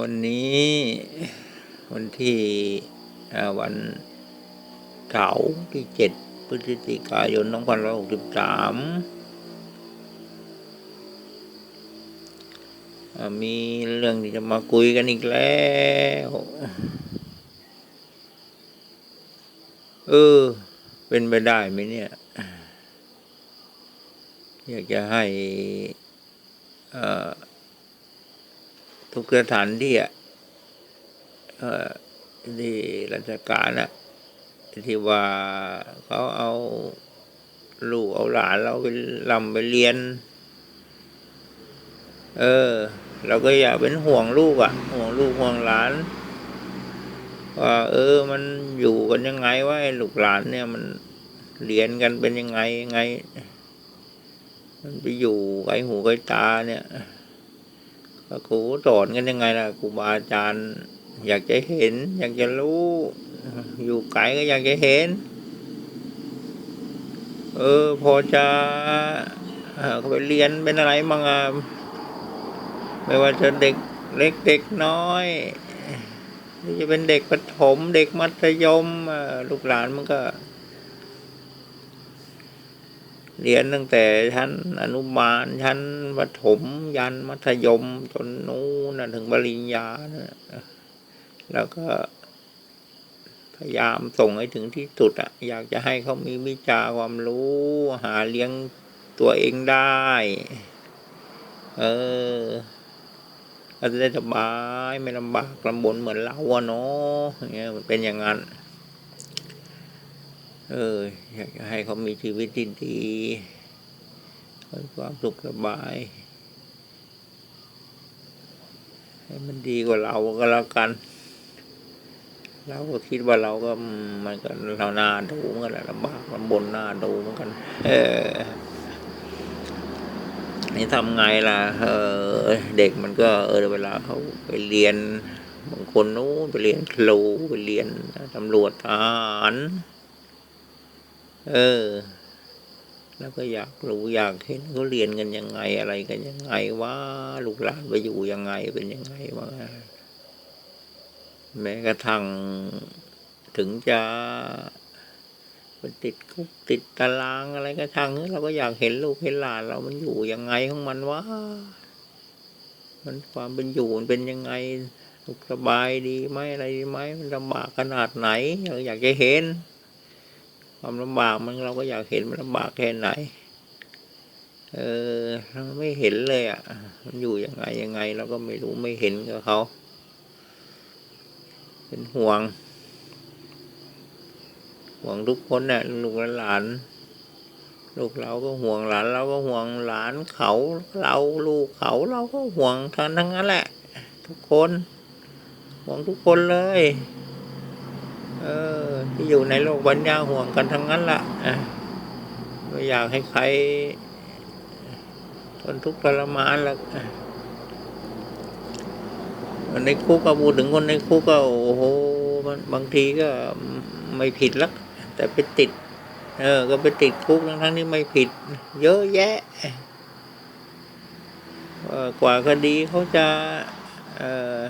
วันนี้วันที่วันเสาร์ที่เจ็ดพฤศจิกายนสองพันร้อยหกสิบสามมีเรื่องที่จะมาคุยกันอีกแล้ว เออ เป็นไปได้ไหมเนี่ย อยากจะให้อ่อ ทุกสถานที่อะที่ราชการอะที่ว่าเขาเอาลูกเอาหลานเราไปลำไปเรียน เออ เราก็อย่าเป็นห่วงลูกอะ ห่วงลูกห่วงหลานว่าเออ มันอยู่กันยังไงวะไอ้ลูกหลานเนี่ยมันเรียนกันเป็นยังไงยังไง มันไปอยู่ไกลหูไกลตาเนี่ย ก็ครูสอนกันยังไงล่ะครูบาอาจารย์ อยากจะเห็น อยากจะรู้ อยู่ไกลก็อยากจะเห็น เออ พอจะเอ่อเขาไปเรียนเป็นอะไรมั่งอะไม่ว่าจะเด็กเล็กเด็กน้อยหรือจะเป็นเด็กประถมเด็กมัธยมลูกหลานมันก็ เรียนตั้งแต่ชั้นอนุบาลชั้นประถมยันมัธยมจนนู้นถึงปริญญานะแล้วก็ พยายามส่งให้ถึงที่สุดอะอยากจะให้เขามีวิชาความรู้หาเลี้ยงตัวเองได้ เออก็จะได้สบายไม่ลำบากลำบนเหมือนเราอะเนาะอย่างเงี้ยมันเป็นอย่างนั้น เอออยากจะให้เขามีชีวิตที่ดีมีความสุขสบาย ให้มันดีกว่าเราก็แล้วกัน เราก็คิดว่าเราก็มันก็เราหน้าดูเหมือนกันแหละลำบากลำบนหน้าดูเหมือนกัน เออนี่ทำไงล่ะ เออ เด็กมันก็ เออเวลาเขาไปเรียนบางคนนู้นไปเรียนครูไปเรียนตำรวจทหาร เออ แล้วก็อยากรู้อยากเห็นเขาเรียนกันยังไงอะไรกันยังไงว่าลูกหลานไปอยู่ยังไงเป็นยังไงวะแม้กระทั่งถึงจะไปติดคุกติดตารางอะไรก็ช่างเถอะเราก็อยากเห็นลูกเห็นหลานเรามันอยู่ยังไงของมันวะมันความเป็นอยู่มันเป็นยังไงสุขสบายดีไหมอะไรดีไหมมันลำบากขนาดไหนเราอยากจะเห็น ความลำบากมันเราก็อยากเห็นมันลำบากแค่ไหน เออเราไม่เห็นเลยอะ มันอยู่ยังไงยังไง เราก็ไม่รู้ไม่เห็นกับเขา เป็นห่วง ห่วงทุกคนน่ะลูกหลาน ลูกเราก็ห่วงหลาน เราก็ห่วงหลานเขาเราลูกเขาเราก็ห่วงทั้งทั้งนั้นแหละ ทุกคน ห่วงทุกคนเลย เออ ที่อยู่ในโลกบัญญาห่วงกันทั้งนั้นละ่ะไม่อยากให้ใครทนทุกข์ทรมานหรอกอะในคุกก็พูดถึงคนในคุกก็โอ้โหมันบางทีก็ไม่ผิดลัก แต่ไปติด เออ ก็ไปติดคุกทั้งทั้งที่ไม่ผิด เยอะแยะกว่าคดีเขาจะ เออ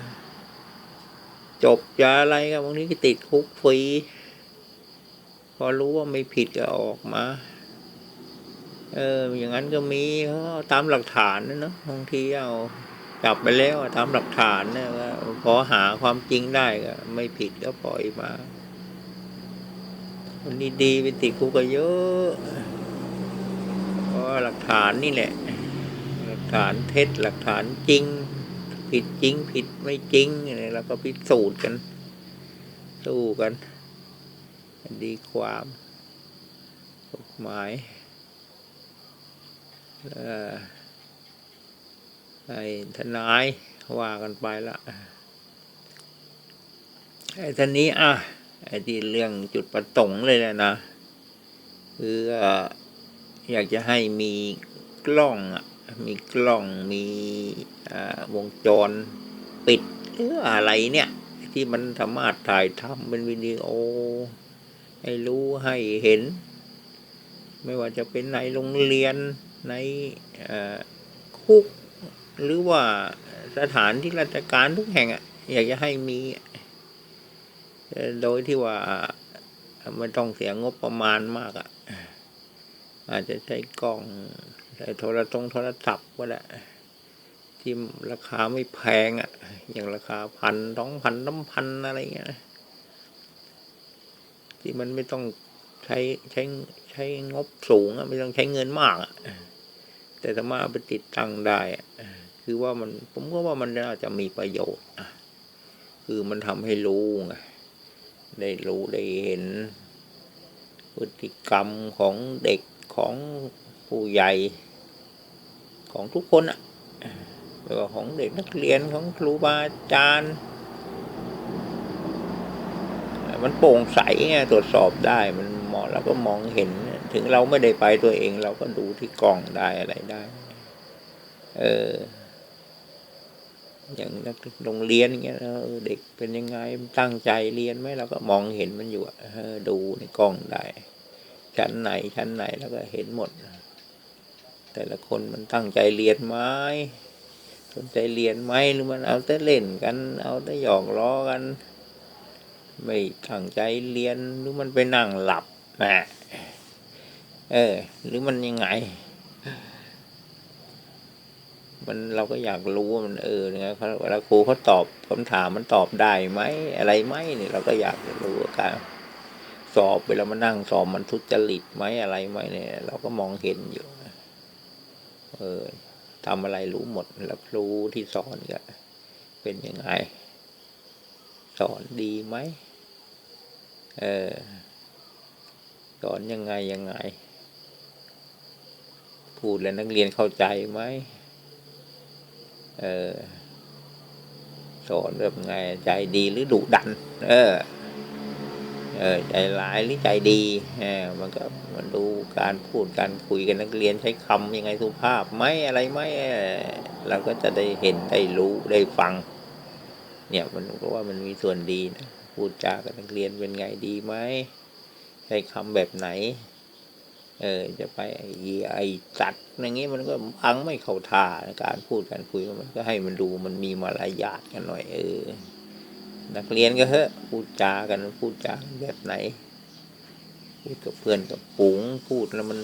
จบจะอะไรก็บางทีก็ติดคุกฟรี พอรู้ว่าไม่ผิดก็ออกมา เออ อย่างนั้นก็มีเขาเอาตามหลักฐานนะเนอะบางทีเอาจับไปแล้วตามหลักฐานเนี่ยพอหาความจริงได้ก็ไม่ผิดก็ปล่อยมาคนดีๆไปติดคุกก็เยอะเพราะหลักฐานนี่แหละ หลักฐานเท็จหลักฐานจริง ผิดจริงผิดไม่จริงอะไรเราก็พิสูจน์กัน สู้กันดีความกฎหมายอ่อไอ้ทนายว่ากันไปละไอ้ท่านนี้อะไอ้ที่เรื่องจุดประสงค์เลยแหละนะคืออยากจะให้มีกล้องอะ มีกล้องมีวงจรปิดหรืออะไรเนี่ย ที่มันสามารถถ่ายทำเป็นวิดีโอ ให้รู้ให้เห็น ไม่ว่าจะเป็นในโรงเรียนในคุก หรือว่าสถานที่ราชการทุกแห่งอะอยากจะให้มี โดยที่ว่าไม่ต้องเสียงบประมาณมากอะ อาจจะใช้กล้องใช้โทรตรงโทรศัพท์ก็ได้ที่ราคาไม่แพงอะ อย่างราคาพันสองพันน้ำพันอะไรเงี้ยที่มันไม่ต้องใช้ใช้ใช้งบสูงอะไม่ต้องใช้เงินมากอะแต่สามารถไปติดตั้งได้อะคือว่ามันผมก็ว่ามันน่าจะมีประโยชน์อะคือมันทำให้รู้ไงได้รู้ได้เห็น พฤติกรรมของเด็กของผู้ใหญ่ ของทุกคนอะแล้วก็ของเด็กนักเรียนของครูบาอาจารย์ มันโปร่งใสไงตรวจสอบได้มันมองเราก็มองเห็น ถึงเราไม่ได้ไปตัวเอง เราก็ดูที่กล้องได้อะไรได้ เออ อย่างนักโรงเรียนอย่างเงี้ยเออเด็กเป็นยังไงตั้งใจเรียนไหมเราก็มองเห็นมันอยู่อะดูในกล้องได้ ชั้นไหนชั้นไหนแล้วก็เห็นหมด แต่ละคนมันตั้งใจเรียนไหมสนใจเรียนไหมหรือมันเอาแต่เล่นกัน เอาแต่หยอกล้อกัน ไม่ตั้งใจเรียนหรือมันไปนั่งหลับแหมเออ หรือมันยังไง มันเราก็อยากรู้ว่ามันเออเนี่ยเขาเวลาครูเขาตอบคำถามมันตอบได้ไหมอะไรไหมเนี่ยเราก็อยากรู้การสอบเวลามานั่งสอบมันทุจริตไหมอะไรไหมเนี่ย เราก็มองเห็นอยู่ เออทำอะไรรู้หมดแล้วครูที่สอนก็เป็นยังไง สอนดีไหมเออสอนยังไงยังไง พูดแล้วนักเรียนเข้าใจไหม เออสอนแบบไงใจดีหรือดุดัน เออ เออ ใจร้ายหรือใจดี เออ มันก็มันดูการพูดการคุยกันนักเรียนใช้คำยังไงสุภาพไหมอะไรไหมเราก็จะได้เห็นได้รู้ได้ฟัง เนี่ยมันก็ว่ามันมีส่วนดีนะพูดจากับนักเรียนเป็นไงดีไหมใช้คำแบบไหน เออจะไปไอ้ไอ้สัตว์อย่างงี้มันก็พังไม่เข้าท่าการพูดการคุยมันก็ให้มันดูมันมีมารยาทกันหน่อย เออ นักเรียนก็เถอะพูดจากันพูดจาแบบไหนพูดกับเพื่อนกับฝูงพูดแล้วมัน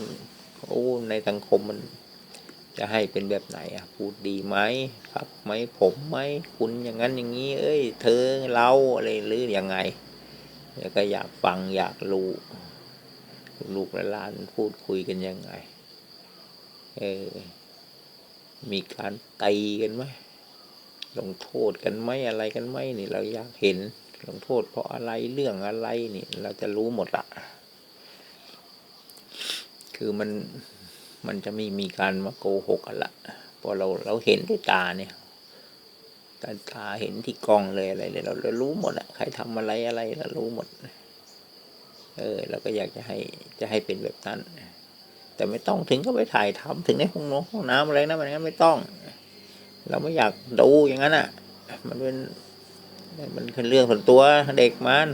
โอ้ในสังคมมัน จะให้เป็นแบบไหนอะ พูดดีไหมครับไหมผมไหมคุณอย่างนั้นอย่างนี้ เอ้ย เธอเราอะไรหรือยังไงแล้วก็อยากฟังอยากรู้ ลูกและหลานพูดคุยกันยังไง เออ มีการตีกันไหมลงโทษกันไหมอะไรกันไหมนี่ เราอยากเห็น ลงโทษเพราะอะไรเรื่องอะไรนี่ เราจะรู้หมดละคือมันมันจะไม่มีการมาโกหกกันละพอเราเราเห็นด้วยตาเนี่ยตาตาเห็นที่กองเลยอะไรเลยเราเรารู้หมดอะใครทำอะไรอะไรเรารู้หมด เออเราก็อยากจะให้จะให้เป็นแบบนั้น แต่ไม่ต้องถึงก็ไปถ่ายทำถึงในห้องน้ำห้องน้ำอะไรนะมันงั้นไม่ต้อง เราไม่อยากดูอย่างนั้นอะ มันเป็นมันเป็นเรื่องส่วนตัวเด็กมัน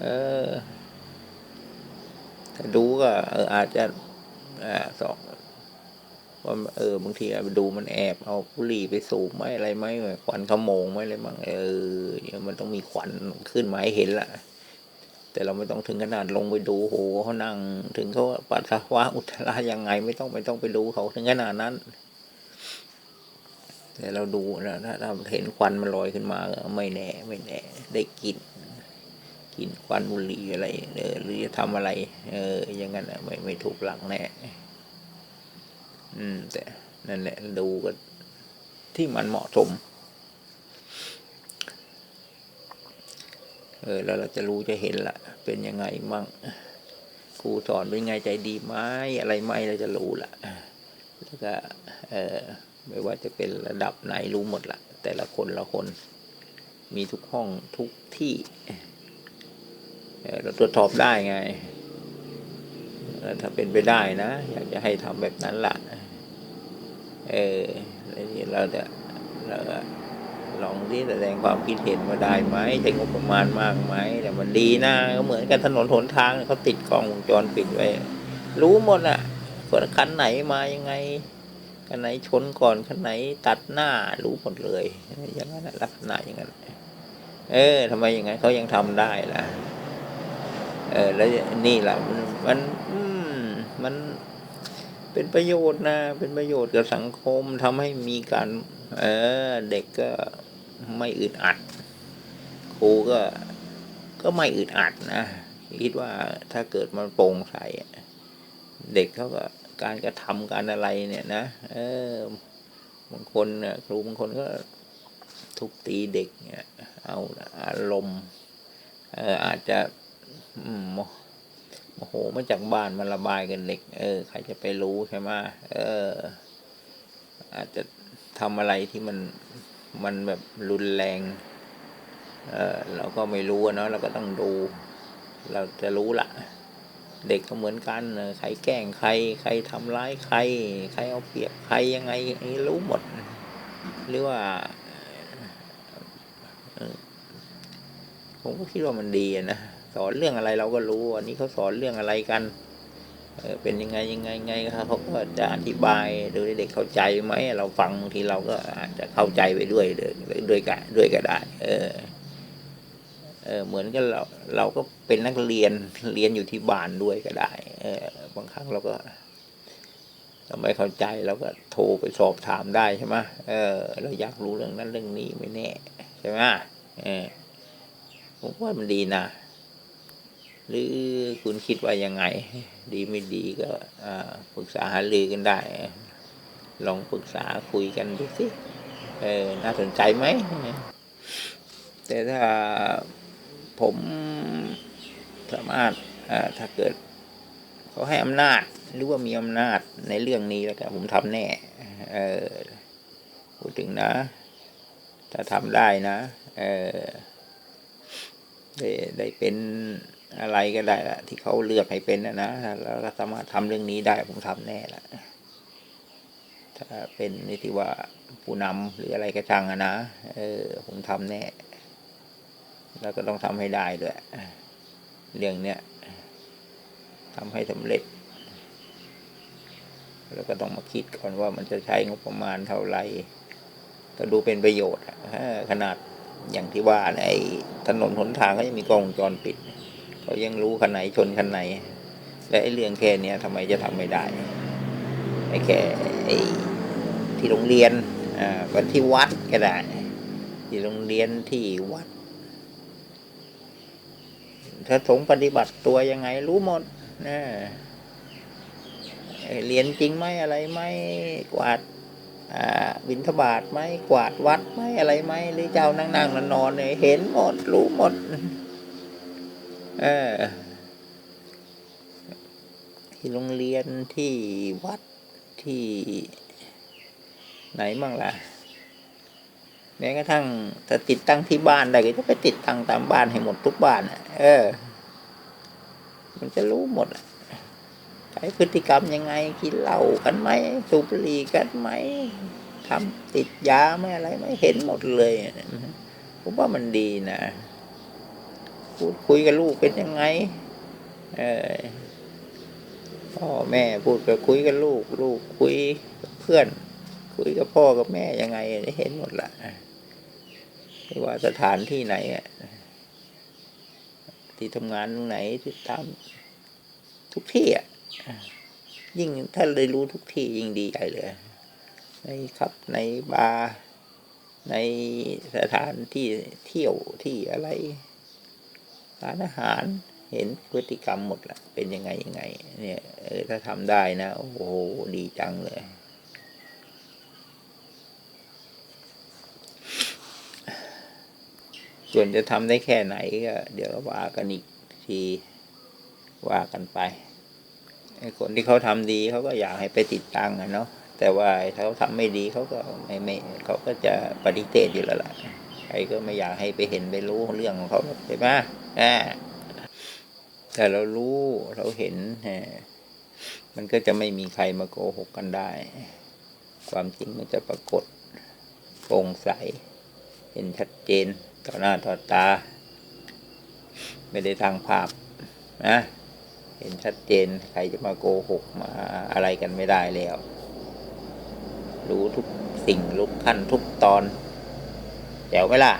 เออถ้าดูก็เอออาจจะอ่าสองว่าเออบางทีไปดูมันแอบเอาบุหรี่ไปสูบไหมอะไรไหมควันขโมงไหมอะไรมั่งเออเนี่ยมันต้องมีควันขึ้นมาให้เห็นละ แต่เราไม่ต้องถึงขนาดลงไปดูโหเขานั่ง ถึงเขาปัสสาวะอุจจาระยังไงไม่ต้องไม่ต้องไปดูเขาถึงขนาดนั้น แต่เราดูนะถ้าเราเห็นควันมันลอยขึ้นมาไม่แน่ไม่แน่ ได้กลินกลินควันบุหรี่อะไรเออหรือจะทำอะไร เอออย่างนั้นะไม่ไม่ถูกหลักแน่อืม แต่นั่นแหละดูก็ที่มันเหมาะสม เออแล้วเราจะรู้จะเห็นละเป็นยังไงมั่งครูสอนเป็นไงใจดีไหมอะไรไหมเราจะรู้ละแล้วก็เออไม่ว่าจะเป็นระดับไหนรู้หมดละแต่ละคนละคนมีทุกห้องทุกที่เออเราตรวจสอบได้ไง ถ้าเป็นไปได้นะ อยากจะให้ทำแบบนั้นละเออแล้วนี่เราจะเรา ลองที่แสดงความคิดเห็นมาได้ไหมใช้งบประมาณมากไหมแต่มันดีนะก็เหมือนกันถนนหนทางเขาติดกล้องวงจรปิดไว้ รู้หมดอะคนคันไหนมายังไงคันไหนชนก่อนคันไหนตัดหน้ารู้หมดเลย อย่างนั้นลักษณะอย่างนั้นเออทำไมอย่างนั้นเขายังทำได้ล่ะ เออ แล้วนี่แหละมันมันมมันเป็นประโยชน์นะ เป็นประโยชน์กับสังคมทำให้มีการ เออ เด็กก็ ไม่อึดอัด ครูก็ก็ไม่อึดอัดนะคิดว่าถ้าเกิดมันโปร่งใสเด็กเขาก็การกระทำการอะไรเนี่ยนะเออบางคนครูบางคนก็ทุบตีเด็กเนี่ยเอาอารมณ์เอออาจจะโมโมโหมาจากบ้านมาระบายกันเด็ก เออ ใครจะไปรู้ใช่ไหมเออ อาจจะทำอะไรที่มัน มันแบบรุนแรง เออเราก็ไม่รู้เนาะเราก็ต้องดู เราจะรู้ละเด็กก็เหมือนกันใครแกล้งใคร ใครทำร้ายใคร ใครเอาเปรียบใครยังไงนี้รู้หมด หรือว่าผมก็คิดว่ามันดีนะสอนเรื่องอะไรเราก็รู้วันนี้เขาสอนเรื่องอะไรกัน เป็นยังไงยังไงไงครับเขาก็จะอธิบายดยเด็กเข้าใจไหมเราฟังบางทีเราก็อาจจะเข้าใจไปด้วยด้วยด้วยกันด้วยก็ได้เออเออเหมือนกับเราเราก็เป็นนักเรียนเรียนอยู่ที่บ้านด้วยก็ได้เออบางครั้งเราก็เราไม่เข้าใจเราก็โทรไปสอบถามได้ใช่ไหมเออ เราอยากรู้เรื่องนั้นเรื่องนี้ไม่แน่ใช่ไหมเออผมว่ามันดีนะ หรือคุณคิดว่ายังไง ดีไม่ดีก็ปรึกษาหารือกันได้ ลองปรึกษาคุยกันดูสิเออน่าสนใจไหม แต่ถ้าผมสามารถถ้าเกิดเขาให้อำนาจหรือว่ามีอำนาจในเรื่องนี้แล้วก็ผมทำแน่ เออพูดถึงนะ ถ้าทำได้นะ เออได้ได้เป็น อะไรก็ได้ละที่เขาเลือกให้เป็นนะนะแล้วก็สามารถทำเรื่องนี้ได้ผมทำแน่ละถ้าเป็นนี่ที่ว่าผู้นำหรืออะไรก็ช่างอะนะเออ ผมทำแน่ แล้วก็ต้องทำให้ได้ด้วยเรื่องเนี้ยทำให้สำเร็จ แล้วก็ต้องมาคิดก่อนว่ามันจะใช้งบประมาณเท่าไหร่ก็ดูเป็นประโยชน์ขนาดอย่างที่ว่าในถนนหนทางก็ยังมีกล้องวงจรปิด เขายังรู้คันไหนชนคันไหน และไอ้เรื่องแค่เนี้ยทำไมจะทำไม่ได้ไอ้แค่ไอ้ที่โรงเรียนอ่าวันที่วัดก็ได้ ที่โรงเรียนที่วัดถ้าสงปฏิบัติตัวยังไงรู้หมดนะเรียนจริงไหมอะไรไหมกวาดอ่าบิณฑบาตไหมกวาดวัดไหมอะไรไหมหรือเจ้านั่งนั่งนอนนอนเนี่ยเห็นหมดรู้หมด เออ ที่โรงเรียนที่วัดที่ ไหนบ้างล่ะแม้กระทั่งจะติดตั้งที่บ้านได้ก็จะไปติดตั้งตามบ้านให้หมดทุกบ้านเออ มันจะรู้หมดอะใช้พฤติกรรมยังไงกินเหล้ากันไหมสูบบุหรี่กันไหมทำติดยาไหมอะไรไหมเห็นหมดเลยผมว่ามันดีนะ พูดคุยกับลูกเป็นยังไง เออพ่อแม่พูดกับคุยกับลูก ลูกคุยกับเพื่อน คุยกับพ่อกับแม่ยังไงได้เห็นหมดละไม่ว่าสถานที่ไหนอะที่ทำงานตรงไหนที่ตามทุกที่อะยิ่งถ้าได้รู้ทุกที่ยิ่งดีใหญ่เลย ในครับในบาร์ในสถานที่เที่ยวที่อะไร ร้านอาหารเห็นพฤติกรรมหมดละเป็นยังไงยังไง เนี่ยเออถ้าทำได้นะ โอ้โห ดีจังเลย ส่วนจะทำได้แค่ไหนก็เดี๋ยวว่ากันอีกทีว่ากันไปไอ้คนที่เขาทำดีเขาก็อยากให้ไปติดตั้งอะเนาะแต่ว่าถ้าเขาทำไม่ดีเขาก็ไม่ไม่เขาก็จะปฏิเสธอยู่แล้วล่ะใครก็ไม่อยากให้ไปเห็นไปรู้เรื่องของเขาใช่ไหม แต่เรารู้เราเห็นมมันก็จะไม่มีใครมาโกหกกันได้ ความจริงมันจะปรากฏโปร่งใส เห็นชัดเจน ต่อหน้าต่อตา ไม่ได้ทางภาพนะเห็นชัดเจนใครจะมาโกหกมาอะไรกันไม่ได้แล้ว รู้ทุกสิ่งทุกขั้นทุกตอนแจ๋วไหมล่ะ